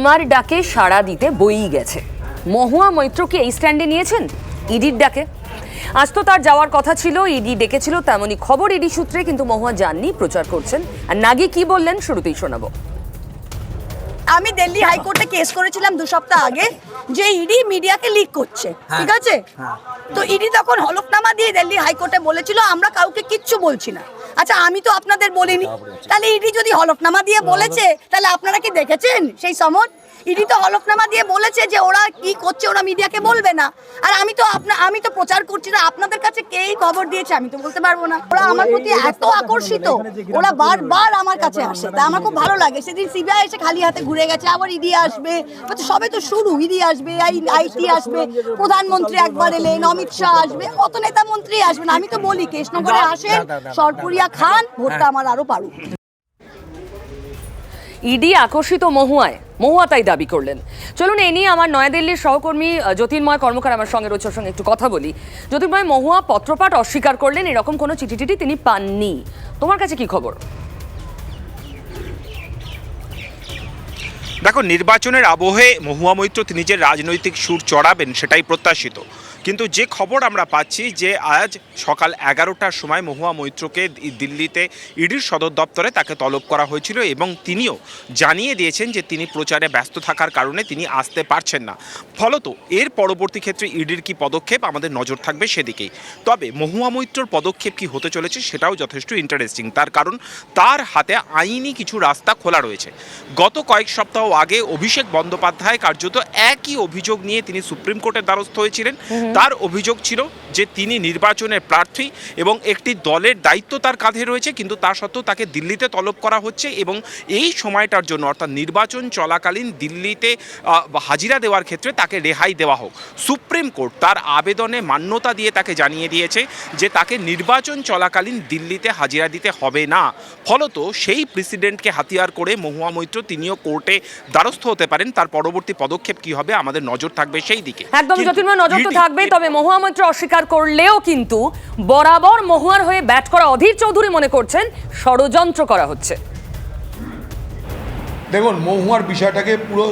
তোমার ডাকে সাড়া দিতে বই গেছে। মহুয়া মৈত্র কি এই স্ট্যান্ডে নিয়েছেন? ইডির ডাকে। আজ তো তার যাওয়ার কথা ছিল ইডি ডেকেছিল তেমনই খবর ইডি সূত্রে কিন্তু মহুয়া যাননি প্রচার করছেন। আর নাগি কি বললেন শুরুতেই শোনাবো। আমি দিল্লি হাইকোর্টে কেস করেছিলাম দু সপ্তাহ আগে যে ইডি মিডিয়াকে লিক করছে। ঠিক আছে? তো ইডি তখন হলফনামা দিয়ে দিল্লি হাইকোর্টে বলেছিল আমরা কাউকে কিচ্ছু বলছি না। আচ্ছা আমি তো আপনাদের বলিনি। তাহলে ইডি যদি হলফনামা দিয়ে বলেছে তাহলে আপনারা কি দেখেছেন সেই সমন ইডি তো হলফনামা দিয়ে বলেছে যে ওরা কি করছে ওরা মিডিয়াকে বলবে না। আর আমি তো আপনা আমি তো প্রচার করছি না আপনাদের কাছে কেই খবর দিয়েছে আমি তো বলতে পারব না। ওরা আমার প্রতি এত আকর্ষিত ওরা বারবার আমার কাছে আসে তা আমার খুব ভালো লাগে। সেদিন সিবিআই এসে খালি হাতে ঘুরে গেছে আবার ইডি আসবে সবে তো শুরু ইডি আসবে আইটি আসবে প্রধানমন্ত্রী একবার এলেন অমিত শাহ আসবে কত নেতা মন্ত্রী আসবেন আমি তো বলি কৃষ্ণগড়ে আসেন সরপুরিয়া খান ভোটটা আমার আরও পারুক। ইডি আকর্ষিত মহুয়ায়। মহুয়া তাই দাবি করলেন। চলুন, এ নিয়ে আমার নয়াদিল্লির সহকর্মী জ্যোতির্ময় কর্মকার আমার সঙ্গে রয়েছে সঙ্গে একটু কথা বলি। জ্যোতির্ময়, মহুয়া পত্রপাঠ অস্বীকার করলেন, এরকম কোনো চিঠি টিঠি তিনি পাননি। তোমার কাছে কি খবর? দেখো, নির্বাচনের আবহে মহুয়া মৈত্র তিনি যে রাজনৈতিক সুর চড়াবেন, সেটাই প্রত্যাশিত। কিন্তু যে খবর আমরা পাচ্ছি যে আজ সকাল এগারোটার সময় মহুয়া মৈত্রকে দিল্লিতে ইডির সদর দপ্তরে তাকে তলব করা হয়েছিল এবং তিনিও জানিয়ে দিয়েছেন যে তিনি প্রচারে ব্যস্ত থাকার কারণে তিনি আসতে পারছেন না। ফলত এর পরবর্তী ক্ষেত্রে ইডির কি পদক্ষেপ আমাদের নজর থাকবে সেদিকেই। তবে মহুয়া মৈত্রর পদক্ষেপ কি হতে চলেছে সেটাও যথেষ্ট ইন্টারেস্টিং তার কারণ তার হাতে আইনি কিছু রাস্তা খোলা রয়েছে। গত কয়েক সপ্তাহ আগে অভিষেক বন্দ্যোপাধ্যায় কার্যত একই অভিযোগ নিয়ে তিনি সুপ্রিম কোর্টের দ্বারস্থ হয়েছিলেন। তার অভিযোগ ছিল যে তিনি নির্বাচনের প্রার্থী এবং একটি দলের দায়িত্ব তার কাঁধে রয়েছে কিন্তু তা সত্ত্বেও তাকে দিল্লিতে তলব করা হচ্ছে এবং এই সময়টার জন্য অর্থাৎ নির্বাচন চলাকালীন দিল্লিতে হাজিরা দেওয়ার ক্ষেত্রে তাকে রেহাই দেওয়া হোক। সুপ্রিম কোর্ট তার আবেদনে মান্যতা দিয়ে তাকে জানিয়ে দিয়েছে যে তাকে নির্বাচন চলাকালীন দিল্লিতে হাজিরা দিতে হবে না। ফলত সেই প্রেসিডেন্টকে হাতিয়ার করে মহুয়া মৈত্র তিনিও কোর্টে দ্বারস্থ হতে পারেন। তার পরবর্তী পদক্ষেপ কি হবে আমাদের নজর থাকবে সেই দিকে। একদম নজর তো ED থাকবেই। তবে মহুয়া মৈত্র অস্বীকার করলেও কিন্তু বরাবর মহুয়ার হয়ে ব্যাট করা অধীর চৌধুরী মনে করছেন ষড়যন্ত্র করা হচ্ছে। দেখুন মহুয়ার বিষয়টাকে পুরো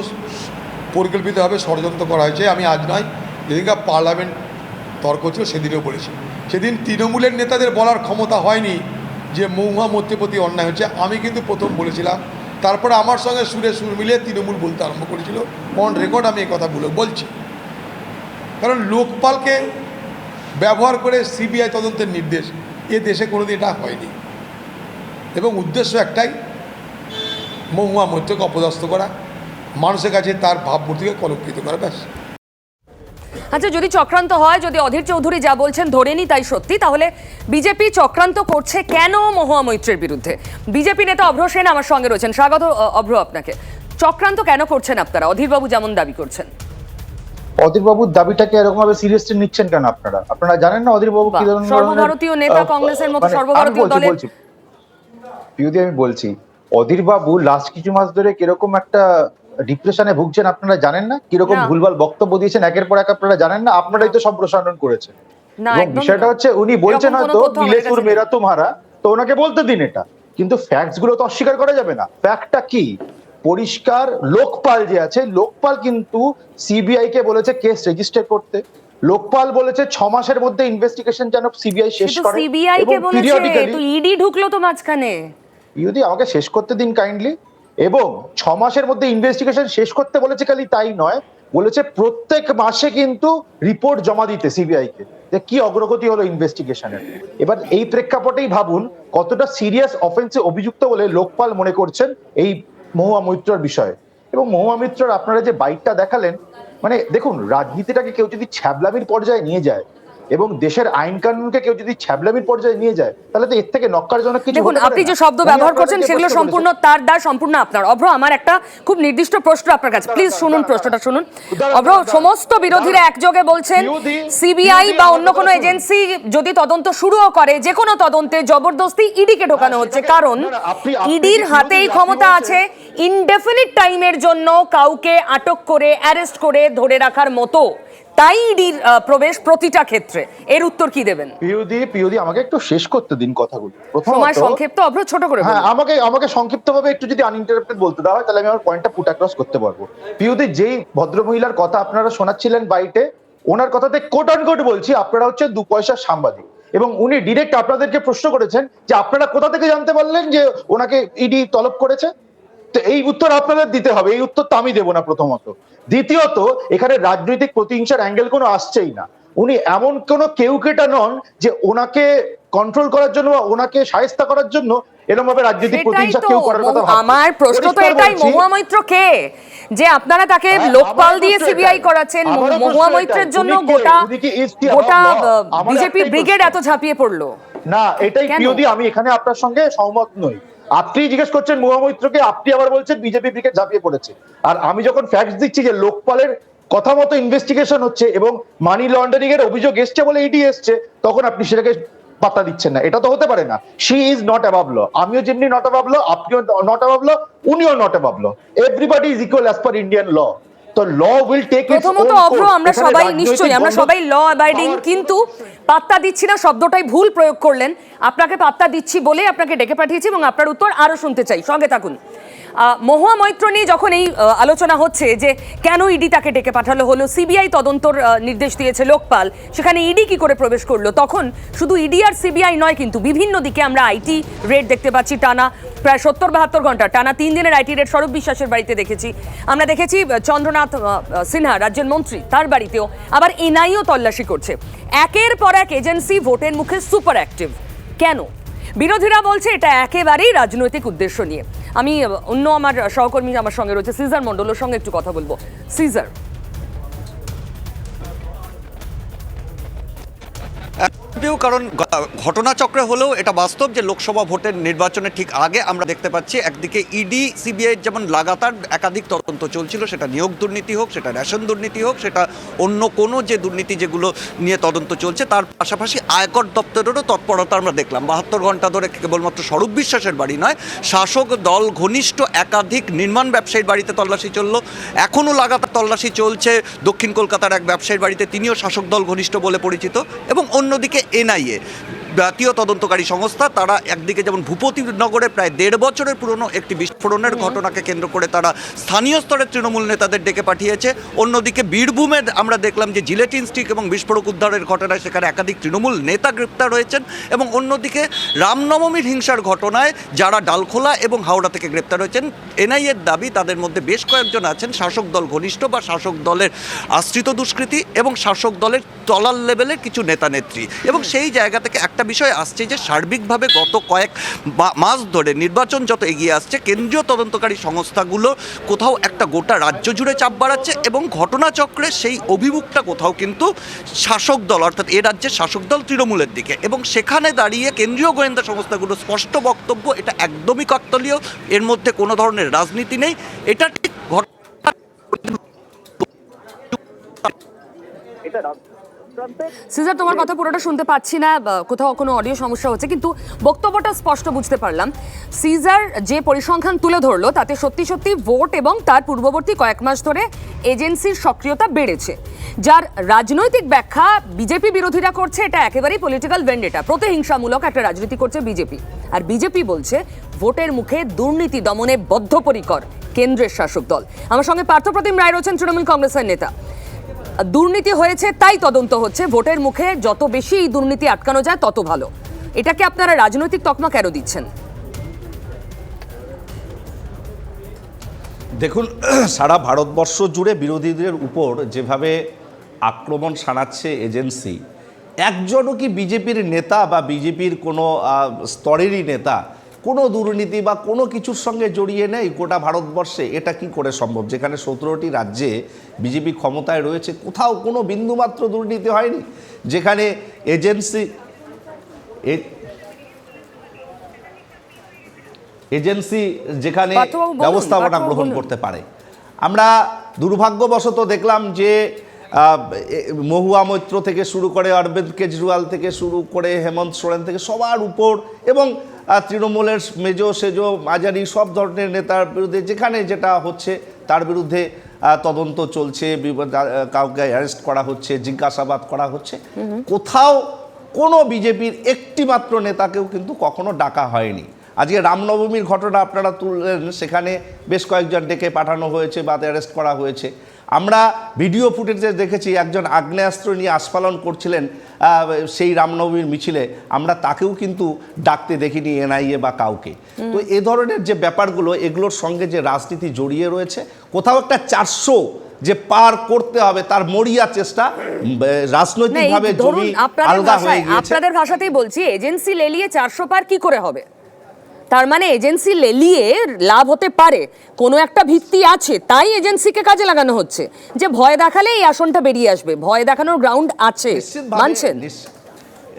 পরিকল্পিতভাবে ষড়যন্ত্র করা হয়েছে। আমি আজ নয় যেদিনকার পার্লামেন্ট তর্ক ছিল সেদিনও বলেছি। সেদিন তৃণমূলের নেতাদের বলার ক্ষমতা হয়নি যে মহুয়া মধ্যে প্রতি অন্যায় হচ্ছে। আমি কিন্তু প্রথম বলেছিলাম তারপরে আমার সঙ্গে সুরে সুর মিলিয়ে তৃণমূল বলতে আরম্ভ করেছিল। অন রেকর্ড আমি এই কথা বলে বলছি। কারণ লোকপালকে ব্যবহার করে সিবিআই তদন্তের নির্দেশ, এ দেশে কোনোদিন এটা হয়নি। এবং উদ্দেশ্য একটাই, মহুয়া মৈত্রকে অপদস্থ করা, মানুষের কাছে তার ভাবমূর্তিকে কলঙ্কিত করা, ব্যাস। আচ্ছা যদি চক্রান্ত হয়, যদি অধীর চৌধুরী যা বলছেন ধরে নি তাই সত্যি, তাহলে বিজেপি চক্রান্ত করছে কেন মহুয়া মৈত্রের বিরুদ্ধে? বিজেপি নেতা অভ্র সেন আমার সঙ্গে রয়েছেন। স্বাগত অভ্র আপনাকে। চক্রান্ত কেন করছেন আপনারা? অধীরবাবু যেমন দাবি করছেন। অধীরবাবুর দাবিটাকে এরকম ভাবে সিরিয়াসলি নিচ্ছেন কেন আপনারা? আপনারা জানেন না অধীরবাবু কি ধরনের সর্বভারতীয় নেতা কংগ্রেসের মতো মানে সর্বভারতীয় দলের- পিউদি আমি বলছি অধীরবাবু লাস্ট কিছু মাস ধরে কীরকম একটা ডিপ্রেশনে ভুগছেন আপনারা জানেন না? কীরকম ভুলভাল বক্তব্য দিয়েছেন? একের পর এক আপনারা জানেন না? আপনারাই তো সম্প্রসারণ করেছেন। বিষয়টা হচ্ছে উনি বলছেন হয়তো কাছে মেরা তোমারা তো ওনাকে বলতে দিন এটা। কিন্তু ফ্যাক্টসগুলো তো অস্বীকার করা যাবে না। ফ্যাক্টটা কি? পরিষ্কার লোকপাল যে আছে লোকপাল কিন্তু সিবিআই কে বলেছে কেস রেজিস্টার করতে। লোকপাল বলেছে ছ মাসের মধ্যে ইনভেস্টিগেশন যেন সিবিআই শেষ করে। সিবিআই কে বলেছে তো ইডি ঢুকলো তো মাঝখানে। যদি আমাকে শেষ করতে দিন কাইন্ডলি এবং ছ মাসের মধ্যে ইনভেস্টিগেশন শেষ করতে বলেছে খালি তাই নয় বলেছে প্রত্যেক মাসে কিন্তু রিপোর্ট জমা দিতে সিবিআই কে। যে কি অগ্রগতি হলো ইনভেস্টিগেশনের এবার এই প্রেক্ষাপটেই ভাবুন কতটা সিরিয়াস অফেন্সে অভিযুক্ত বলে লোকপাল মনে করছেন এই মহুয়া মৈত্রর বিষয়ে। এবং মহুয়া মিত্রর আপনারা যে বাইকটা দেখালেন মানে দেখুন, রাজনীতিটাকে কেউ যদি ছ্যাবলামির পর্যায়ে নিয়ে যায় এবং দেশের আইন কানুনকে কেউ যদি ছ্যাবলামির পর্যায়ে নিয়ে যায় তাহলে তো এর থেকে নক্কারজনক কিছু দেখুন আপনি যে শব্দ ব্যবহার করছেন সেগুলো সম্পূর্ণ তার দায় সম্পূর্ণ আপনার। অভ্র আমার একটা খুব নির্দিষ্ট প্রশ্ন আপনার কাছে। প্লিজ শুনুন প্রশ্নটা শুনুন। অভ্র সমস্ত বিরোধীরা একযোগে বলছেন সিবিআই বা অন্য কোনো এজেন্সি যদি তদন্ত শুরুও করে যে কোনো তদন্তে জবরদস্তি ইডিকে ঢোকানো হচ্ছে। কারণ ইডির হাতেই ক্ষমতা আছে ইনডেফিনিট টাইমের জন্য কাউকে আটক করে অ্যারেস্ট করে ধরে রাখার মতো। তাই ইডির প্রবেশ প্রতিটা ক্ষেত্রে। এর উত্তর কি দেবেন? পিউদি পিউদি আমাকে একটু শেষ করতে দিন কথাগুলো। সময় সংক্ষিপ্ত অভ্র ছোট করে হ্যাঁ। আমাকে আমাকে সংক্ষিপ্তভাবে একটু যদি আনইন্টারাপ্টেড বলতে দেওয়া হয় তাহলে আমি আমার পয়েন্টটা পুট অ্যাক্রস করতে পারব। পিউদি যেই ভদ্রমহিলার কথা আপনারা শোনাচ্ছিলেন বাইটে ওনার কথাতে কোট অন কোট বলছি আপনারা হচ্ছে দু পয়সার সাংবাদিক। এবং উনি ডিরেক্ট আপনাদেরকে প্রশ্ন করেছেন যে আপনারা কোথা থেকে জানতে পারলেন যে ওনাকে ইডি তলব করেছে? তো এই উত্তর আপনাদের দিতে হবে এই উত্তর তো আমি দেবো না প্রথমত। দ্বিতীয়ত এখানে রাজনৈতিক প্রতিহিংসার অ্যাঙ্গেল কোনো আসছেই না। উনি এমন কোন কেউ কেটা নন যে ওনাকে কন্ট্রোল করার জন্য বা ওনাকে সাহেস্তা করার জন্য এরকম ভাবে রাজনৈতিক প্রতিহিংসা কেউ করার কথা আমার প্রশ্ন তো এটাই মহুয়া মৈত্র কে? যে আপনারা তাকে হ্যাঁ, লোকপাল দিয়ে সিবিআই। করাচ্ছেন মহুয়া মৈত্রের জন্য গোটা গোটা বিজেপি ব্রিগেড এত ঝাঁপিয়ে পড়ল। না এটাই? পিওদি আমি এখানে আপনার সঙ্গে সহমত নই। আপনি জিজ্ঞেস করছেন মহামৈত্রকে, আপনি আবার বলছেন বিজেপি পিকে ঝাঁপিয়ে পড়েছে। আর আমি যখন ফ্যাক্টস দিচ্ছি যে লোকপালের কথা মতো ইনভেস্টিগেশন হচ্ছে এবং মানি লন্ডারিং এর অভিযোগ এসছে বলে ইডি এসছে, তখন আপনি সেটাকে পাত্তা দিচ্ছেন না। এটা তো হতে পারে না। She is not above law আমিও যেমনি নট অ্যাবাভ ল আপনিও নট অ্যাবাভ ল উনিও not above law everybody is equal as per Indian law তো ল উইল টেক প্রথমত অভ্র আমরা সবাই নিশ্চয়ই আমরা সবাই ল অ্যাবাইডিং কিন্তু পাত্তা দিচ্ছি না শব্দটাই ভুল প্রয়োগ করলেন। আপনাকে পাত্তা দিচ্ছি বলে আপনাকে ডেকে পাঠিয়েছি এবং আপনার উত্তর আরও শুনতে চাই। সঙ্গে থাকুন। মহুয়া মৈত্র নিয়ে যখন এই আলোচনা হচ্ছে যে কেন ইডি তাকে ডেকে পাঠালো হলো সিবিআই তদন্তর নির্দেশ দিয়েছে লোকপাল, সেখানে ইডি কি করে প্রবেশ করল? তখন শুধু ইডি আর সিবিআই নয় কিন্তু বিভিন্ন দিকে আমরা আইটি রেড দেখতে পাচ্ছি, টানা প্রায় সত্তর বাহাত্তর ঘণ্টা, টানা তিন দিনের আইটি রেড স্বরূপ বিশ্বাসের বাড়িতে দেখেছি। আমরা দেখেছি চন্দ্রনাথ সিনহা, রাজ্যের মন্ত্রী, তার বাড়িতেও আবার এনআইও তল্লাশি করছে। একের পর এক এজেন্সি ভোটের মুখে সুপার অ্যাক্টিভ কেন? বিরোধীরা বলছে এটা একেবারেই রাজনৈতিক উদ্দেশ্য নিয়ে। আমি অন্য আমার সহকর্মী আমার সঙ্গে রয়েছে, সিজার মন্ডলের সঙ্গে একটু কথা বলব। সিজার। যদিও কারণ ঘটনাচক্রে হলেও এটা বাস্তব যে লোকসভা ভোটের নির্বাচনের ঠিক আগে আমরা দেখতে পাচ্ছি, একদিকে ইডি সিবিআই যেমন লাগাতার একাধিক তদন্ত চলছিল, সেটা নিয়োগ দুর্নীতি হোক, সেটা রেশন দুর্নীতি হোক, সেটা অন্য কোনো যে দুর্নীতি যেগুলো নিয়ে তদন্ত চলছে, তার পাশাপাশি আয়কর দপ্তরেরও তৎপরতা আমরা দেখলাম। বাহাত্তর ঘণ্টা ধরে কেবলমাত্র স্বরূপ বিশ্বাসের বাড়ি নয়, শাসক দল, ঘনিষ্ঠ একাধিক নির্মাণ ব্যবসায়ীর বাড়িতে তল্লাশি চলল। এখনও লাগাতার তল্লাশি চলছে, দক্ষিণ কলকাতার এক ব্যবসায়ীর বাড়িতে তিনিও শাসক দল ঘনিষ্ঠ বলে পরিচিত এবং অন্যদিকে এনআইএ জাতীয় তদন্তকারী সংস্থা, তারা একদিকে যেমন ভূপতিনগরে প্রায় দেড় বছরের পুরনো একটি বিস্ফোরণের ঘটনাকে কেন্দ্র করে তারা স্থানীয় স্তরের তৃণমূল নেতাদের ডেকে পাঠিয়েছে। অন্যদিকে বীরভূমে আমরা দেখলাম যে জিলেটিন স্টিক এবং বিস্ফোরক উদ্ধারের ঘটনায় সেখানে একাধিক তৃণমূল নেতা গ্রেপ্তার হয়েছেন এবং অন্যদিকে রামনবমীর হিংসার ঘটনায় যারা ডালখোলা এবং হাওড়া থেকে গ্রেপ্তার হয়েছেন, এনআইএর দাবি তাদের মধ্যে বেশ কয়েকজন আছেন, শাসক দল ঘনিষ্ঠ বা শাসক দলের আশ্রিত দুষ্কৃতী এবং শাসক দলের তলার লেভেলের কিছু নেতা নেত্রী এবং সেই জায়গা থেকে একটা বিষয় আসছে যে সার্বিকভাবে গত কয়েক মাস ধরে নির্বাচন যত এগিয়ে আসছে, কেন্দ্রীয় তদন্তকারী সংস্থাগুলো কোথাও একটা গোটা রাজ্য জুড়ে চাপ বাড়াচ্ছে এবং ঘটনাচক্রে সেই অভিমুখটা কোথাও কিন্তু শাসক দল, অর্থাৎ এ রাজ্যের শাসক দল তৃণমূলের দিকে। এবং সেখানে দাঁড়িয়ে কেন্দ্রীয় গোয়েন্দা সংস্থাগুলো স্পষ্ট বক্তব্য, এটা একদমই কাকতলীয়, এর মধ্যে কোনো ধরনের রাজনীতি নেই। এটা ঠিক ঘটনা সিজার, তোমার কথা পুরোটা শুনতে পাচ্ছি না কোথাও কোনো অডিও সমস্যা হচ্ছে, কিন্তু বক্তব্যটা স্পষ্ট বুঝতে পারলাম। সিজার যে পরিসংখ্যান তুলে ধরলো, তাতে সত্যি সত্যি ভোট এবং তার পূর্ববর্তী কয়েক মাস ধরে এজেন্সির সক্রিয়তা বেড়েছে। যার রাজনৈতিক ব্যাখ্যা বিজেপি বিরোধীরা করছে, এটা একেবারেই পলিটিক্যাল ভেন্ডেটা প্রতিহিংসামূলক একটা রাজনীতি করছে বিজেপি। আর বিজেপি বলছে, ভোটের মুখে দুর্নীতি দমনে বদ্ধপরিকর কেন্দ্রের শাসক দল। আমার সঙ্গে পার্থপ্রতিম রায় রয়েছেন, তৃণমূল কংগ্রেসের নেতা। দুর্নীতি হয়েছে, তাই তদন্ত হচ্ছে। ভোটের মুখে যত বেশি এই দুর্নীতি আটকানো যায়, তত ভালো। এটাকে আপনারা রাজনৈতিক তকমা কেন দিচ্ছেন? দেখুন, সারা ভারতবর্ষ জুড়ে বিরোধীদের উপর যেভাবে আক্রমণ শানাচ্ছে এজেন্সি, একজনও কি বিজেপির নেতা বা বিজেপির কোনো স্তরেরই নেতা কোনো দুর্নীতি বা কোনো কিছুর সঙ্গে জড়িয়ে নেই গোটা ভারতবর্ষে। এটা কি করে সম্ভব? যেখানে সতেরোটি রাজ্যে বিজেপি ক্ষমতায় রয়েছে কোথাও কোনো বিন্দুমাত্র দুর্নীতি হয়নি? যেখানে এজেন্সি এজেন্সি যেখানে ব্যবস্থাপনা গ্রহণ করতে পারে। আমরা দুর্ভাগ্যবশত দেখলাম যে মহুয়া মৈত্র থেকে শুরু করে অরবিন্দ কেজরিওয়াল থেকে শুরু করে হেমন্ত সোরেন থেকে সবার উপর এবং তৃণমূলের মেজো সেজো মাঝারি সব ধরনের নেতার বিরুদ্ধে যেখানে যেটা হচ্ছে তার বিরুদ্ধে তদন্ত চলছে কাউকে অ্যারেস্ট করা হচ্ছে জিজ্ঞাসাবাদ করা হচ্ছে। কোথাও কোনো বিজেপির একটি মাত্র নেতাকেও কিন্তু কখনো ডাকা হয়নি। আজকে রামনবমীর ঘটনা আপনারা তুললেন সেখানে বেশ কয়েকজন ডেকে পাঠানো হয়েছে বা অ্যারেস্ট করা হয়েছে। আমরা ভিডিও ফুটেজে দেখেছি একজন আগ্নেয়াস্ত্র নিয়ে আস্ফালন করছিলেন সেই রামনবমীর মিছিলে। আমরা তাকেও কিন্তু ডাকতে দেখিনি এনআইএ বা কাউকে। তো এ ধরনের যে ব্যাপারগুলো এগুলোর সঙ্গে যে রাজনীতি জড়িয়ে রয়েছে কোথাও একটা চারশো যে পার করতে হবে তার মরিয়া চেষ্টা রাজনৈতিকভাবে জমি আলগা হয়ে গিয়েছে। আপনাদের ভাষাতেই বলছি এজেন্সি লেলিয়ে চারশো পার কি করে হবে? তার মানে এজেন্সি লেলিয়ে লাভ হতে পারে। কোনো একটা ভিত্তি আছে তাই এজেন্সিকে কাজে লাগানো হচ্ছে। যে ভয় দেখালে এই আসনটা বেরিয়ে আসবে। ভয় দেখানোর গ্রাউন্ড আছে। মানছেন? নিশ্চ-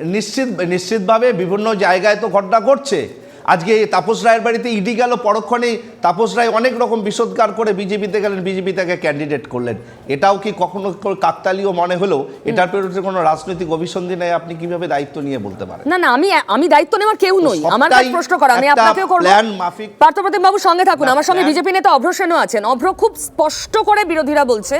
নিশ্চিত নিশ্চিতভাবে বিভিন্ন জায়গায় তো ঘটনা ঘটছে। আজকে তাপস রায়ের বাড়িতে ইডি গেল পরক্ষণেই তাপস রায় অনেক রকম বিষোদ্গার করে বিজেপিতে গেলেন বিজেপি থেকে ক্যান্ডিডেট করলেন। এটাও কি কখনো কাকতালীয় মনে হলেও এটার বিরুদ্ধে কোনো রাজনৈতিক অভিসন্ধি নেই আপনি কীভাবে দায়িত্ব নিয়ে বলতে পারেন? না না আমি আমি দায়িত্ব নেওয়ার কেউ নই। আমার কাছে প্রশ্ন করা আমি আপনাকেও করব। plan মাফিক- পার্থপ্রতিম বাবু সঙ্গে থাকুন। আমার সঙ্গে বিজেপি নেতা অভ্র সেনও আছেন। অভ্র খুব স্পষ্ট করে বিরোধীরা বলছে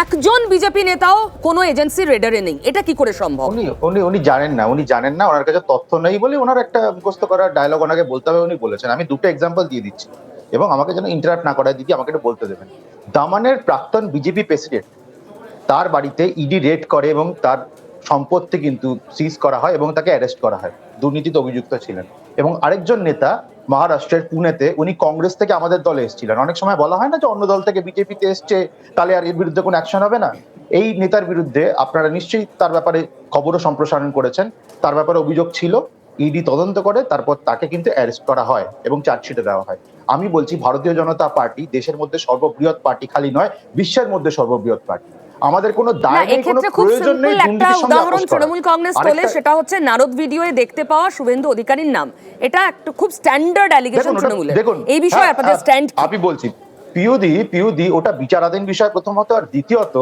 একজন বিজেপি নেতাও কোনো এজেন্সির রেডারে নেই। এটা কি করে সম্ভব? উনি উনি উনি জানেন না উনি জানেন না ওনার কাছে তথ্য নেই বলে ওনার একটা মুখস্থ করার ডায়লগ ওনাকে বলতে হবে উনি বলেছেন। আমি দুটো এক্সাম্পল দিয়ে দিচ্ছি। এবং আমাকে যেন ইন্টারাপ্ট না করায়, দিদি আমাকে একটু বলতে দেবেন। দামানের প্রাক্তন বিজেপি প্রেসিডেন্ট তার বাড়িতে ইডি রেড করে এবং তার সম্পত্তি কিন্তু সিজ করা হয় এবং তাকে অ্যারেস্ট করা হয়। দুর্নীতিতে অভিযুক্ত ছিলেন। এবং আরেকজন নেতা মহারাষ্ট্রের পুনেতে, উনি কংগ্রেস থেকে আমাদের দলে এসেছিলেন। অনেক সময় বলা হয় না যে অন্য দল থেকে বিজেপিতে এসছে, তাহলে আর এর বিরুদ্ধে কোনো অ্যাকশন হবে না। এই নেতার বিরুদ্ধে আপনারা নিশ্চয়ই তার ব্যাপারে খবরও সম্প্রসারণ করেছেন। তার ব্যাপারে অভিযোগ ছিল। ইডি তদন্ত করে তারপর তাকে কিন্তু অ্যারেস্ট করা হয় এবং চার্জশিটে দেওয়া হয়। আমি বলছি ভারতীয় জনতা পার্টি দেশের মধ্যে সর্ববৃহৎ পার্টি খালি নয় বিশ্বের মধ্যে সর্ববৃহৎ পার্টি। আমাদের কোনো দায় নেই কোনো প্রয়োজন নেই একটা উদাহরণ তৃণমূল কংগ্রেস তোলে সেটা হচ্ছে নারদ ভিডিওয়ে দেখতে পাওয়া শুভেন্দু অধিকারীর নাম। এটা একটা খুব স্ট্যান্ডার্ড অ্যালিগেশন দেখুন তৃণমূলের। এই বিষয়ে হ্যাঁ, আপনাদের স্ট্যান্ড আমি বলছি পিউদি পিউদি ওটা বিচারাধীন বিষয় প্রথমত আর দ্বিতীয়ত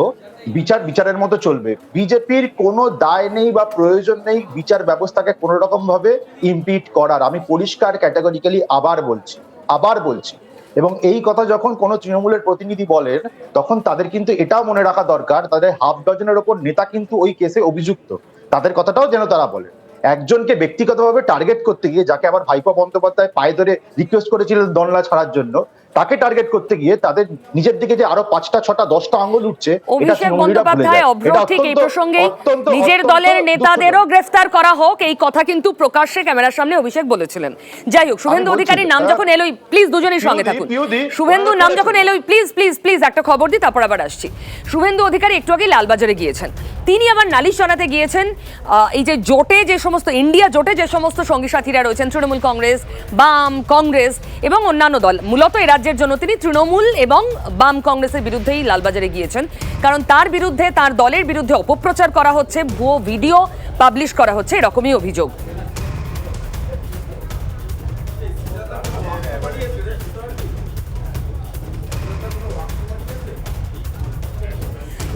বিচার বিচারের মতো চলবে। বিজেপির কোনো দায় নেই বা প্রয়োজন নেই বিচার ব্যবস্থাকে কোনো রকম ভাবে ইমপিট করার। আমি পরিষ্কার ক্যাটাগরিক্যালি আবার বলছি আবার বলছি। এবং এই কথা যখন কোনো তৃণমূলের প্রতিনিধি বলেন, তখন তাদের কিন্তু এটাও মনে রাখা দরকার, তাদের হাফ ডজনের ওপর নেতা কিন্তু ওই কেসে অভিযুক্ত। তাদের কথাটাও যেন তারা বলেন। একজনকে ব্যক্তিগতভাবে টার্গেট করতে গিয়ে, যাকে আবার ভাইপো বন্দ্যোপাধ্যায় পায়ে ধরে রিকোয়েস্ট করেছিলেন দনলা ছাড়ার জন্য তাকে টার্গেট করতে গিয়ে তাদের নিজের দিকে যে আরও পাঁচটা ছটা দশটা আঙ্গুল উঠছে অভিষেক বন্দ্যোপাধ্যায় যায়। অভ্র ঠিক এই প্রসঙ্গে নিজের দলের নেতাদেরও গ্রেফতার করা হোক এই কথা কিন্তু প্রকাশ্যে ক্যামেরার সামনে অভিষেক বলেছিলেন। যাই হোক শুভেন্দু অধিকারীর নাম। যখন এলোই প্লিজ দুজনেই সঙ্গে থাকুন। শুভেন্দুর নাম যখন এলোই প্লিজ প্লিজ প্লিজ একটা খবর দিই তারপর আবার আসছি। শুভেন্দু অধিকারী একটু আগে লালবাজারে গিয়েছেন। তিনি আবার নালিশ জানাতে গিয়েছেন এই যে জোটে যে সমস্ত ইন্ডিয়া জোটে যে সমস্ত সঙ্গী সাথীরা রয়েছেন তৃণমূল কংগ্রেস বাম কংগ্রেস এবং অন্যান্য দল মূলত এই রাজ্যের জন্য তিনি তৃণমূল এবং বাম কংগ্রেসের বিরুদ্ধেই লালবাজারে গিয়েছেন। কারণ তার বিরুদ্ধে, তার দলের বিরুদ্ধে অপপ্রচার করা হচ্ছে, ভুয়ো ভিডিও পাবলিশ করা হচ্ছে, এরকমই অভিযোগ।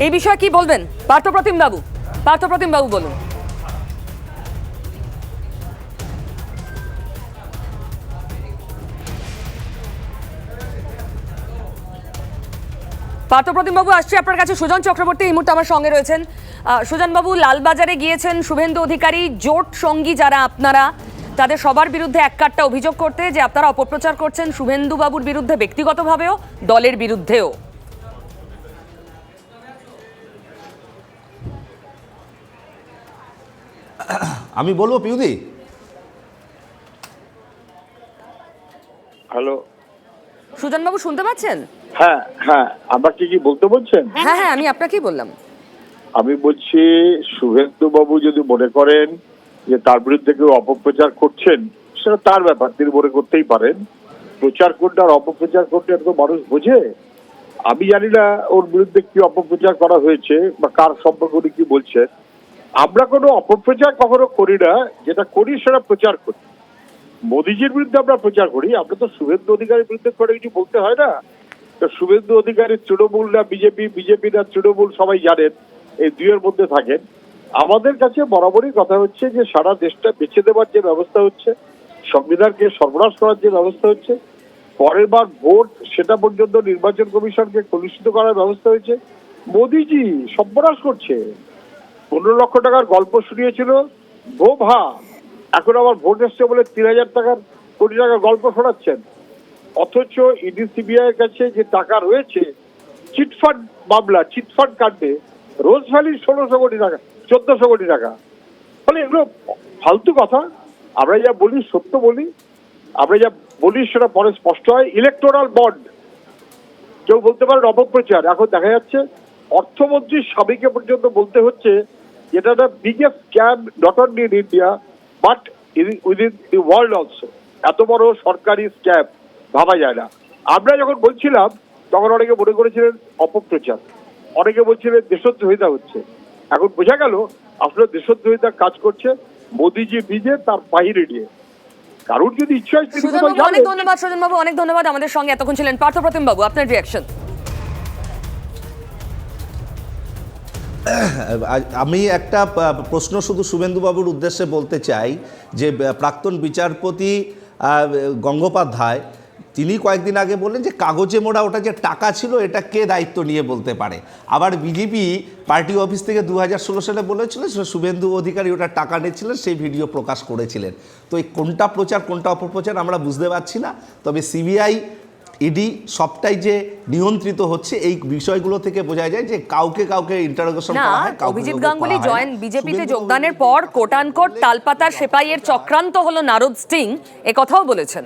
এই বিষয়ে কি বলবেন? পার্থপ্রতিম বাবু পার্থপ্রতিম বাবু বলুন। পার্থপ্রতিম বাবু আসছে আপনার কাছে। সুজন চক্রবর্তী এই মুহূর্তে আমার সঙ্গে রয়েছেন। আহ, সুজন বাবু লালবাজারে গিয়েছেন শুভেন্দু অধিকারী জোট সঙ্গী যারা আপনারা তাদের সবার বিরুদ্ধে এক কাট্টা অভিযোগ করতে যে আপনারা অপপ্রচার করছেন শুভেন্দু বাবুর বিরুদ্ধে ব্যক্তিগতভাবেও দলের বিরুদ্ধেও। আমি বলব পিউদি? হ্যালো। সুজনবাবু শুনতে পাচ্ছেন? হ্যাঁ হ্যাঁ আমাকে কি বলতে বলছেন? হ্যাঁ হ্যাঁ আমি আপনাকেই বললাম। আমি বলছি শুভেন্দু বাবু যদি মনে করেন যে তার বিরুদ্ধে কেউ অপপ্রচার করছেন সেটা তার ব্যাপার তিনি মনে করতেই পারেন। প্রচার কোনটা আর অপপ্রচার কোনটা এটা তো মানুষ বোঝে? আমি জানি না ওর বিরুদ্ধে কি অপপ্রচার করা হয়েছে বা কার সম্পর্কে উনি কি বলছেন। আমরা কোনো অপপ্রচার কখনো করি না যেটা করি সেটা প্রচার করি। মোদিজির বিরুদ্ধে আমরা প্রচার করি আমরা তো শুভেন্দু অধিকারীর বিরুদ্ধে করে কিছু বলতে হয় না। তো শুভেন্দু অধিকারী তৃণমূল না বিজেপি বিজেপি না তৃণমূল সবাই জানেন, এই দুইয়ের মধ্যে থাকেন। আমাদের কাছে বরাবরই কথা হচ্ছে যে সারা দেশটা বেছে দেওয়ার যে ব্যবস্থা হচ্ছে, সংবিধানকে সর্বনাশ করার যে ব্যবস্থা হচ্ছে, পরের বার ভোট সেটা পর্যন্ত নির্বাচন কমিশনকে কলুষিত করার ব্যবস্থা হয়েছে। মোদিজি সর্বনাশ করছে। পনেরো লক্ষ টাকার গল্প শুনিয়েছিল ভো ভা এখন আবার ভোট এসছে বলে তিন হাজার টাকার কোটি টাকার গল্প শোনাচ্ছেন। অথচ ইডি সিবিআই এর কাছে যে টাকা রয়েছে, চিটফান্ড মামলা, চিটফান্ড কাণ্ডে রোজ ভ্যালির ষোলোশো কোটি টাকা, চোদ্দশো কোটি টাকা। ফলে এগুলো ফালতু কথা। আমরা যা বলি, সত্য বলি। আমরা যা বলি, সেটা পরে স্পষ্ট হয়। Electoral bond. কেউ বলতে পারেন অপপ্রচার। এখন দেখা যাচ্ছে অর্থমন্ত্রীর স্বামীকে পর্যন্ত বলতে হচ্ছে যেটা একটা biggest scam not only in India but within the world also এত বড় সরকারি স্ক্যাম ভাবা যায় না। আমরা যখন বলছিলাম তখন অনেকে মনে করেছিলেন অপপ্রচার। অনেকে বলছিলেন দেশদ্রোহিতা হচ্ছে। এখন বোঝা গেল আসলে দেশদ্রোহিতা কাজ করছে মোদিজি নিজে তার বাহিরে নিয়ে। কারোর যদি ইচ্ছা হয় অনেক। ধন্যবাদ সুজনবাবু অনেক ধন্যবাদ আমাদের সঙ্গে এতক্ষণ ছিলেন। পার্থপ্রতিম বাবু আপনার রিয়াকশন আমি একটা প্রশ্ন শুধু শুভেন্দুবাবুর উদ্দেশ্যে বলতে চাই যে প্রাক্তন বিচারপতি গঙ্গোপাধ্যায় তিনি কয়েকদিন আগে বললেন যে কাগজে মোড়া ওটা যে টাকা ছিল এটা কে দায়িত্ব নিয়ে বলতে পারে? আবার বিজেপি পার্টি অফিস থেকে দু হাজার ষোলো সালে বলেছিল শুভেন্দু অধিকারী ওটা টাকা নিয়েছিলেন সেই ভিডিও প্রকাশ করেছিলেন। তো এই কোনটা প্রচার কোনটা অপপ্রচার আমরা বুঝতে পারছি না। তবে সিবিআই ইডি সবটাই যে নিয়ন্ত্রিত হচ্ছে এই বিষয়গুলো থেকে বোঝা যায় যে কাউকে কাউকে ইন্টারোগেশন করা হয় কাউকে অভিজিৎ গাঙ্গুলি হয়। জয়েন বিজেপিতে যোগদানের পর কোটানকোট তালপাতার সেপাইয়ের চক্রান্ত হলো নারদ স্টিং এ কথাও বলেছেন।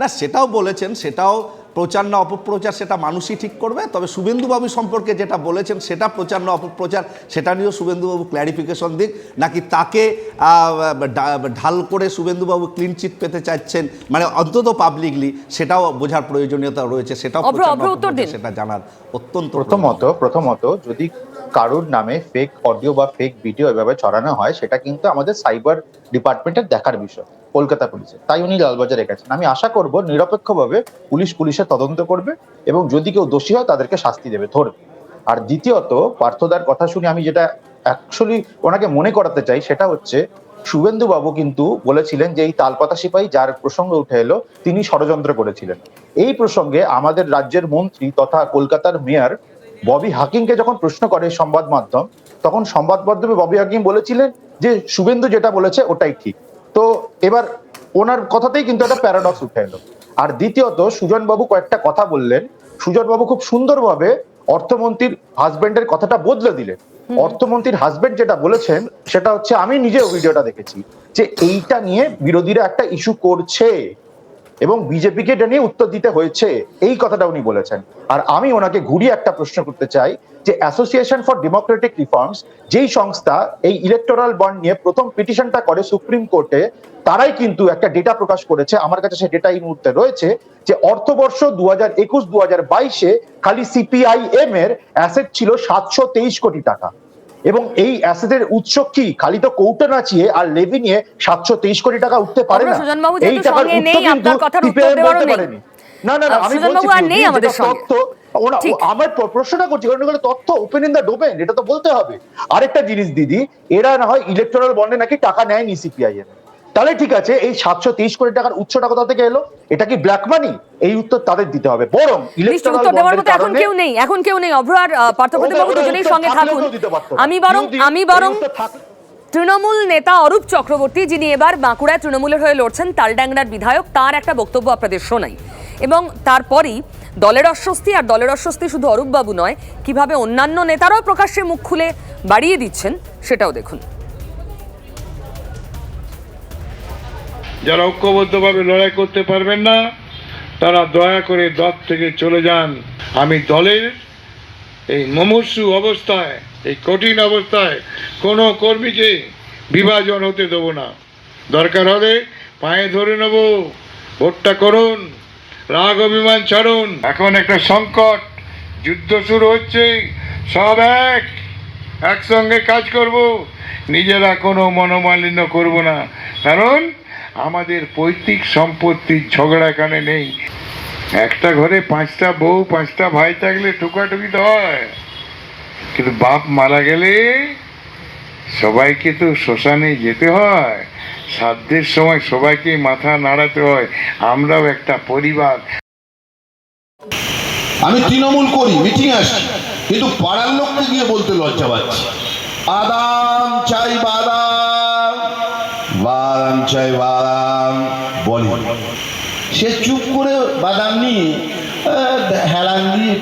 না সেটাও বলেছেন সেটাও প্রচার না অপপ্রচার সেটা মানুষই ঠিক করবে। তবে শুভেন্দুবাবু সম্পর্কে যেটা বলেছেন সেটা প্রচার না অপপ্রচার সেটা নিয়েও শুভেন্দুবাবু ক্ল্যারিফিকেশন দিক নাকি তাকে ঢাল করে শুভেন্দুবাবু ক্লিন চিট পেতে চাইছেন? মানে অন্তত পাবলিকলি সেটাও বোঝার প্রয়োজনীয়তা রয়েছে সেটাও। সেটা জানার অত্যন্ত প্রথমত প্রথমত যদি কারোর নামে ফেক অডিও বা ফেক ভিডিও এভাবে ছড়ানো হয় সেটা কিন্তু আমাদের সাইবার ডিপার্টমেন্টের দেখার বিষয়। কলকাতা পুলিশে। তাই উনি লালবাজারে গেছেন। আমি আশা করব নিরপেক্ষভাবে পুলিশ পুলিশের তদন্ত করবে এবং যদি কেউ দোষী হয় তাদেরকে শাস্তি দেবে, ধরবে। আর দ্বিতীয়ত, পার্থদার কথা শুনে আমি যেটা অ্যাকচুয়ালি ওনাকে মনে করাতে চাই সেটা হচ্ছে শুভেন্দু বাবু কিন্তু বলেছিলেন যে এই তালপাতা সিপাহী যার প্রসঙ্গ উঠে এলো, তিনি ষড়যন্ত্র করেছিলেন। এই প্রসঙ্গে আমাদের রাজ্যের মন্ত্রী তথা কলকাতার মেয়র ববি হাকিমকে যখন প্রশ্ন করে সংবাদ মাধ্যম, তখন সংবাদ মাধ্যমে ববি হাকিম বলেছিলেন যে, শুভেন্দু যেটা বলেছে, ওটাই ঠিক। তো এবার ওনার কথাতেই কিন্তু একটা প্যারাডক্স উঠে এলো। আর দ্বিতীয়ত সুজন বাবু কয়েকটা কথা বললেন। সুজন বাবু খুব সুন্দরভাবে অর্থমন্ত্রীর হাজবেন্ডের কথাটা বদলে দিলেন। অর্থমন্ত্রীর হাজবেন্ড যেটা বলেছেন সেটা হচ্ছে আমি নিজেও ভিডিওটা দেখেছি যে এইটা নিয়ে বিরোধীরা একটা ইস্যু করছে। এবং বিজেপিকে এটা নিয়ে উত্তর দিতে হয়েছে, এই কথাটা উনি বলেছেন। আর আমি ওনাকে ঘুরিয়ে একটা প্রশ্ন করতে চাই যে অ্যাসোসিয়েশন ফর ডেমোক্রেটিক রিফর্মস যেই সংস্থা এই ইলেকটোরাল বন্ড নিয়ে প্রথম পিটিশনটা করে সুপ্রিম কোর্টে তারাই কিন্তু একটা ডেটা প্রকাশ করেছে। আমার কাছে সেই ডেটা এই মুহূর্তে রয়েছে যে অর্থবর্ষ দু হাজার একুশ দু হাজার বাইশে খালি সিপিআইএম এর অ্যাসেট ছিল সাতশো তেইশ কোটি টাকা। এবং এই অ্যাসেটের উৎস কি? খালি তো কৌটো নাচিয়ে আর লেভি নিয়ে সাতশো তেইশ কোটি টাকা উঠতে পারে না। এই টাকার কিন্তু উত্তর CPIM বলতে পারেনি। না না আমি বলছি আমাদের। তথ্য আমার প্র- প্রশ্নটা করছি কারণ এগুলো তথ্য ওপেন ইন দ্য ডোমেন এটা তো বলতে হবে। আরেকটা জিনিস দিদি এরা না হয় ইলেকট্রাল বন্ডে নাকি টাকা নেয়নি সিপিআইএম তাহলে ঠিক আছে এই সাতশো তেইশ কোটি টাকার উৎসটা কোথা থেকে এলো? এটা কি ব্ল্যাক মানি এই উত্তর তাদের দিতে হবে। বরং উত্তর দেওয়ার মতো এখন কেউ নেই এখন কেউ নেই। অভ্র আর আহ, পার্থপ্রতিম বাবু ওটা- ওটা দুজনেই সঙ্গে থাকুন। আমি বরং আমি বরং তৃণমূল নেতা অরূপ চক্রবর্তী যিনি এবার বাঁকুড়ায় তৃণমূলের হয়ে লড়ছেন তালডাংরার বিধায়ক তার একটা বক্তব্য আপনাদের শোনাই। এবং তারপরই দলের অস্বস্তি আর দলের অস্বস্তি শুধু অরূপবাবু নয় কীভাবে অন্যান্য নেতারাও প্রকাশ্যে মুখ খুলে বাড়িয়ে দিচ্ছেন সেটাও দেখুন। যারা ঐক্যবদ্ধভাবে লড়াই করতে পারবেন না, তারা দয়া করে দল থেকে চলে যান। আমি দলের এই মুমূর্ষু অবস্থায়, এই কঠিন অবস্থায় কোনো কর্মীকে বিভাজন হতে দেবো না। দরকার হলে পায়ে ধরে নেব, ভোটটা করুন, রাগ অভিমান ছাড়ুন। এখন একটা সংকট, যুদ্ধ শুরু হচ্ছে, সব এক, একসঙ্গে কাজ করব, নিজেরা কোনো মনোমালিন্য করব না। কারণ আমাদের পৈতৃক সম্পত্তির ঝগড়া এখানে নেই। একটা ঘরে পাঁচটা বউ, পাঁচটা ভাই থাকলে ঠুকাঠুকি তো হয়। কিন্তু বাপ মারা গেলে সবাইকে তো শ্মশানে যেতে হয়। সাধ্যের সময় সবাইকে মাথা নাড়াতে হয়। আমরাও একটা পরিবার। আমি তৃণমূল করি, মিটিং আসি কিন্তু পাড়ার লোককে গিয়ে বলতে লজ্জা পাচ্ছি। বাদাম চাই বাদাম চাই বাদাম বলে। সে চুপ করে বাদাম নিয়ে হেলান দিয়ে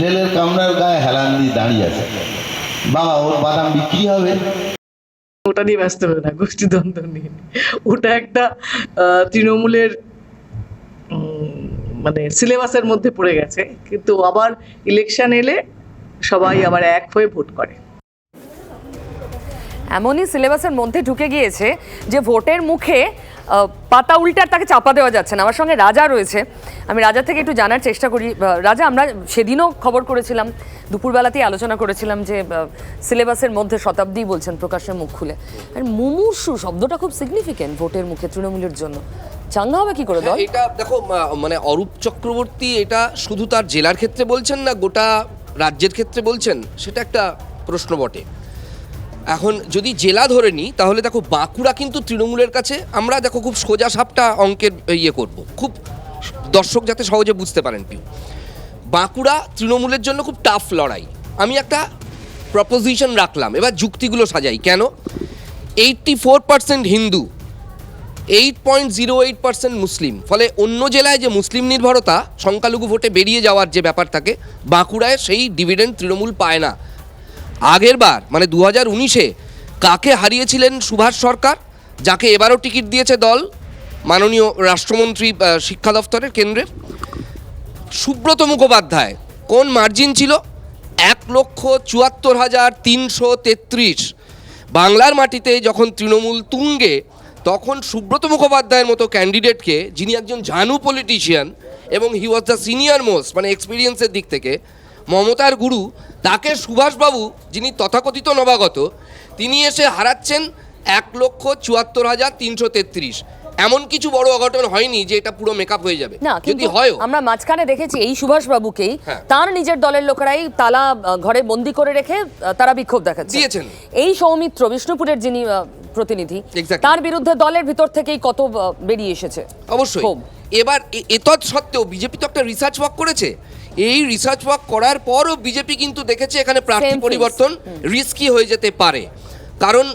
রেলের কামরার গায়ে হেলান দিয়ে দাঁড়িয়ে আছে। বাবা ওর বাদাম বিক্রি হবে? ওটা নিয়ে ব্যস্ত হবে না গোষ্ঠীদ্বন্দ্ব নিয়ে। ওটা একটা তৃণমূলের মানে সিলেবাসের মধ্যে পড়ে গেছে কিন্তু আবার ইলেকশন এলে সবাই আবার এক হয়ে ভোট করে। এমনই সিলেবাসের মধ্যে ঢুকে গিয়েছে যে ভোটের মুখে পাতা উল্টার তাকে চাপা দেওয়া যাচ্ছে না। আমার সঙ্গে রাজা রয়েছে। আমি রাজা থেকে একটু জানার চেষ্টা করি। রাজা আমরা সেদিনও খবর করেছিলাম দুপুরবেলাতেই আলোচনা করেছিলাম যে সিলেবাসের মধ্যে শতাব্দী বলছেন প্রকাশের মুখ খুলে। আর মুমূর্ষু শব্দটা খুব সিগনিফিকেন্ট ভোটের মুখে তৃণমূলের জন্য। চাঙ্গা হবে কি করে দল? হ্যাঁ, এটা দেখো মানে অরূপ চক্রবর্তী এটা শুধু তার জেলার ক্ষেত্রে বলছেন না গোটা রাজ্যের ক্ষেত্রে বলছেন? সেটা একটা প্রশ্ন বটে। এখন যদি জেলা ধরে নিই, তাহলে দেখো বাঁকুড়া কিন্তু তৃণমূলের কাছে আমরা দেখো খুব সোজা সাপটা অঙ্কের ইয়ে করব। খুব দর্শক যাতে সহজে বুঝতে পারেন পিউ বাঁকুড়া তৃণমূলের জন্য খুব টাফ লড়াই। আমি একটা প্রপোজিশন রাখলাম, এবার যুক্তিগুলো সাজাই। কেন? Eighty four percent Hindu eight point zero eight percent Muslim. ফলে অন্য জেলায় যে মুসলিম নির্ভরতা, সংখ্যালঘু ভোটে বেরিয়ে যাওয়ার যে ব্যাপার থাকে, বাঁকুড়ায় সেই ডিভিডেন্ড তৃণমূল পায় না। আগের বার মানে দু হাজার উনিশে, কাকে হারিয়েছিলেন সুভাষ সরকার? যাকে এবারও টিকিট দিয়েছে দল, মাননীয় রাষ্ট্রমন্ত্রী শিক্ষা দফতরের কেন্দ্রের সুব্রত মুখোপাধ্যায়, কোন মার্জিন ছিল? এক লক্ষ চুয়াত্তর হাজার তিনশো তেত্রিশ। বাংলার মাটিতে যখন তৃণমূল তুঙ্গে, তখন সুব্রত মুখোপাধ্যায়ের মতো ক্যান্ডিডেটকে যিনি একজন ঝানু পলিটিশিয়ান এবং he was the senior most মানে এক্সপিরিয়েন্সের দিক থেকে মমতার গুরু তাকে সুভাষবাবু যিনি তথাকথিত নবাগত তিনি এসে হারাচ্ছেন এক লক্ষ চুয়াত্তর হাজার তিনশো তেত্রিশ। এমন কিছু বড় অঘটন হয়নি যে এটা পুরো মেকআপ হয়ে যাবে। না যদি হয়ও। আমরা মাঝখানে দেখেছি এই সুভাষ বাবুকেই হ্যাঁ। তার নিজের দলের লোকেরাই তালা ঘরে বন্দি করে রেখে তারা বিক্ষোভ দেখাচ্ছে। দিয়েছেন। এই সৌমিত্র বিষ্ণুপুরের যিনি প্রতিনিধি তার বিরুদ্ধে দলের ভিতর থেকেই কত বেরিয়ে এসেছে? অবশ্যই। এবার এ- এতৎ সত্ত্বেও বিজেপি তো একটা রিসার্চ ওয়ার্ক করেছে। এই রিসার্চ ওয়ার্ক করার পরও বিজেপি কিন্তু দেখেছে এখানে প্রার্থী পরিবর্তন রিস্কি হয়ে যেতে পারে। কারণ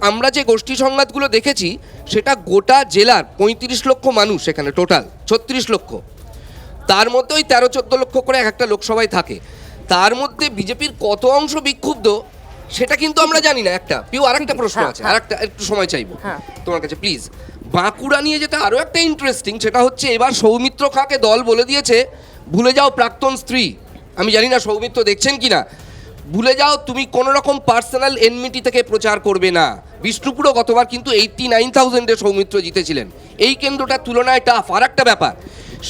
আমরা যে গোষ্ঠী সংঘাতগুলো দেখেছি সেটা গোটা জেলার পঁয়ত্রিশ লক্ষ মানুষ এখানে টোটাল ছত্রিশ লক্ষ। তার মধ্যে ওই তেরো চোদ্দ লক্ষ করে এক একটা লোকসভায় থাকে। তার মধ্যে বিজেপির কত অংশ বিক্ষুব্ধ সেটা কিন্তু আমরা জানি না একটা। পিউ আরেকটা প্রশ্ন হ্যাঁ, আছে হ্যাঁ। আরেকটা একটু সময় চাইব। হ্যাঁ। তোমার কাছে প্লিজ বাঁকুড়া নিয়ে যেটা আরও একটা ইন্টারেস্টিং সেটা হচ্ছে এবার সৌমিত্র খাঁকে দল বলে দিয়েছে ভুলে যাও প্রাক্তন স্ত্রী। আমি জানি না সৌমিত্র দেখছেন কি না ভুলে যাও তুমি কোনো রকম পার্সোনাল এনমিটি থেকে প্রচার করবে না। বিষ্ণুপুরও গতবার কিন্তু এইটটি নাইন থাউজেন্ডে সৌমিত্র জিতেছিলেন। এই কেন্দ্রটার তুলনায় টাফ আর একটা ব্যাপার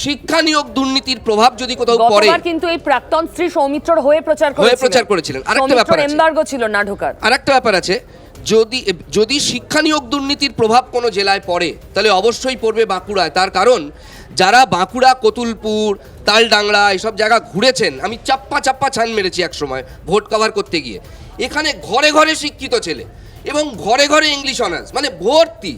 শিক্ষা নিয়োগ দুর্নীতির প্রভাব যদি কোথাও পড়ে কিন্তু এই প্রাক্তন স্ত্রী সৌমিত্রর হয়ে প্রচার হয়ে প্রচার করেছিলেন। আরেকটা ব্যাপার। এমবার্গো ছিল না ঢোকার। আর একটা ব্যাপার আছে যদি যদি শিক্ষা নিয়োগ দুর্নীতির প্রভাব কোনো জেলায় পড়ে তাহলে অবশ্যই পড়বে বাঁকুড়ায়। তার কারণ যারা বাঁকুড়া, কতুলপুর, তালডাংরা এসব জায়গা ঘুরেছেন, আমি চাপ্পা চাপ্পা ছান মেরেছি এক সময় ভোট কভার করতে গিয়ে। এখানে ঘরে ঘরে শিক্ষিত ছেলে এবং ঘরে ঘরে ইংলিশ অনার্স মানে ভর্তি।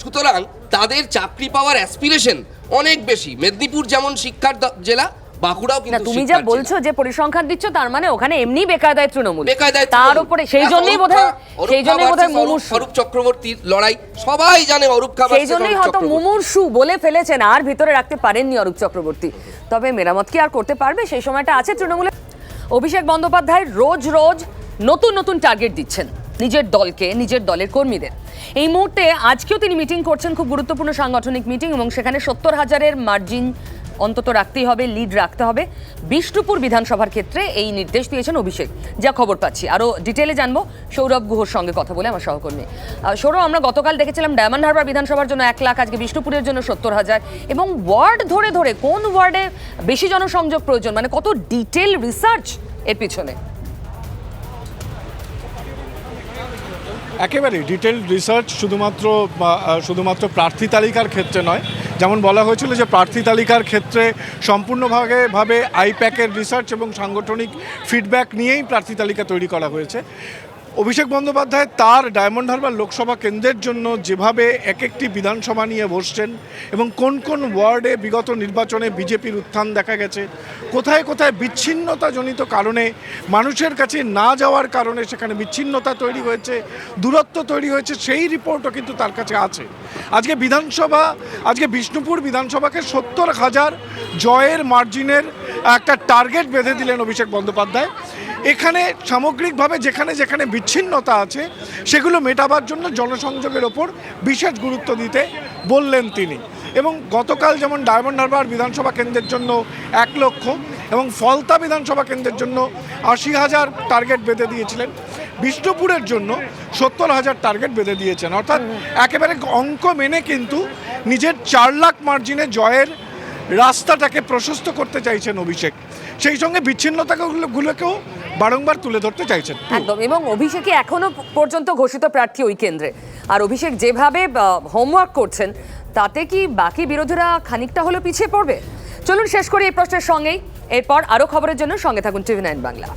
সুতরাং তাদের চাকরি পাওয়ার অ্যাসপিরেশন অনেক বেশি। মেদিনীপুর যেমন শিক্ষার জেলা বাঁকুড়াও কিন্তু তুমি যা বলছো যে পরিসংখ্যান দিচ্ছ তার মানে ওখানে এমনি বেকায়দায় তৃণমূল। বেকায়দায় তার উপরে সেই জন্যই বোধহয় সেই জন্যই বোধহয় অরূপ- মুমূর্ষু। অরূপ চক্রবর্তীর লড়াই সবাই জানে অরূপ খা সেই জন্যই হয়তো মুমূর্ষু বলে ফেলেছেন আর ভিতরে রাখতে পারেননি অরূপ চক্রবর্তী। তবে মেরামত কি আর করতে পারবে? সেই সময়টা আছে তৃণমূলে। অভিষেক বন্দ্যোপাধ্যায় রোজ রোজ নতুন নতুন টার্গেট দিচ্ছেন নিজের দলকে নিজের দলের কর্মীদের। এই মুহূর্তে আজকেও তিনি মিটিং করছেন খুব গুরুত্বপূর্ণ সাংগঠনিক মিটিং এবং সেখানে সত্তর হাজারের মার্জিন অন্তত রাখতেই হবে লিড রাখতে হবে। বিষ্ণুপুর বিধানসভার ক্ষেত্রে এই নির্দেশ দিয়েছেন অভিষেক। যা খবর পাচ্ছি। আরও ডিটেলে জানব সৌরভ গুহর সঙ্গে কথা বলে আমার সহকর্মী। সৌরভ, আমরা গতকাল দেখেছিলাম ডায়মন্ড হারবার বিধানসভার জন্য এক লাখ, আজকে বিষ্ণুপুরের জন্য সত্তর হাজার। এবং ওয়ার্ড ধরে ধরে কোন ওয়ার্ডে বেশি জনসংযোগ প্রয়োজন? মানে কত ডিটেল রিসার্চ এর পিছনে? একেবারে ডিটেল রিসার্চ শুধুমাত্র শুধুমাত্র প্রার্থী তালিকার ক্ষেত্রে নয়। যেমন বলা হয়েছিল যে প্রার্থী তালিকার ক্ষেত্রে সম্পূর্ণভাবে, ভাবে আইপ্যাকের রিসার্চ এবং সাংগঠনিক ফিডব্যাক নিয়েই প্রার্থী তালিকা তৈরি করা হয়েছে। অভিষেক বন্দ্যোপাধ্যায় তার ডায়মন্ড হারবার লোকসভা কেন্দ্রের জন্য যেভাবে এক একটি বিধানসভা নিয়ে বসছেন এবং কোন কোন ওয়ার্ডে বিগত নির্বাচনে বিজেপির উত্থান দেখা গেছে, কোথায় কোথায় বিচ্ছিন্নতাজনিত কারণে মানুষের কাছে না যাওয়ার কারণে সেখানে বিচ্ছিন্নতা তৈরি হয়েছে, দূরত্ব তৈরি হয়েছে, সেই রিপোর্টও কিন্তু তার কাছে আছে। আজকে বিধানসভা, আজকে বিষ্ণুপুর বিধানসভাকে সত্তর হাজার জয়ের মার্জিনের একটা টার্গেট বেঁধে দিলেন অভিষেক বন্দ্যোপাধ্যায়। এখানে সামগ্রিকভাবে যেখানে যেখানে বিচ্ছিন্নতা আছে, সেগুলো মেটাবার জন্য জনসংযোগের ওপর বিশেষ গুরুত্ব দিতে বললেন তিনি। এবং গতকাল যেমন ডায়মন্ড হারবার বিধানসভা কেন্দ্রের জন্য এক লক্ষ এবং ফলতা বিধানসভা কেন্দ্রের জন্য আশি হাজার টার্গেট বেঁধে দিয়েছিলেন, বিষ্ণুপুরের জন্য সত্তর হাজার টার্গেট বেঁধে দিয়েছেন। অর্থাৎ একেবারে অঙ্ক মেনে কিন্তু নিজের চার লাখ মার্জিনে জয়ের রাস্তাটাকে প্রশস্ত করতে চাইছেন অভিষেক। সেই সঙ্গে বিচ্ছিন্নতাগুলোকেও বারংবার তুলে ধরতে চাইছেন। একদম, এবং অভিষেকই এখনও পর্যন্ত ঘোষিত প্রার্থী ওই কেন্দ্রে। আর অভিষেক যেভাবে হোমওয়ার্ক করছেন, তাতে কি বাকি বিরোধীরা খানিকটা হলেও পিছিয়ে পড়বে? চলুন শেষ করি এই প্রশ্নের সঙ্গেই। এরপর আরও খবরের জন্য সঙ্গে থাকুন টিভি নাইন বাংলা।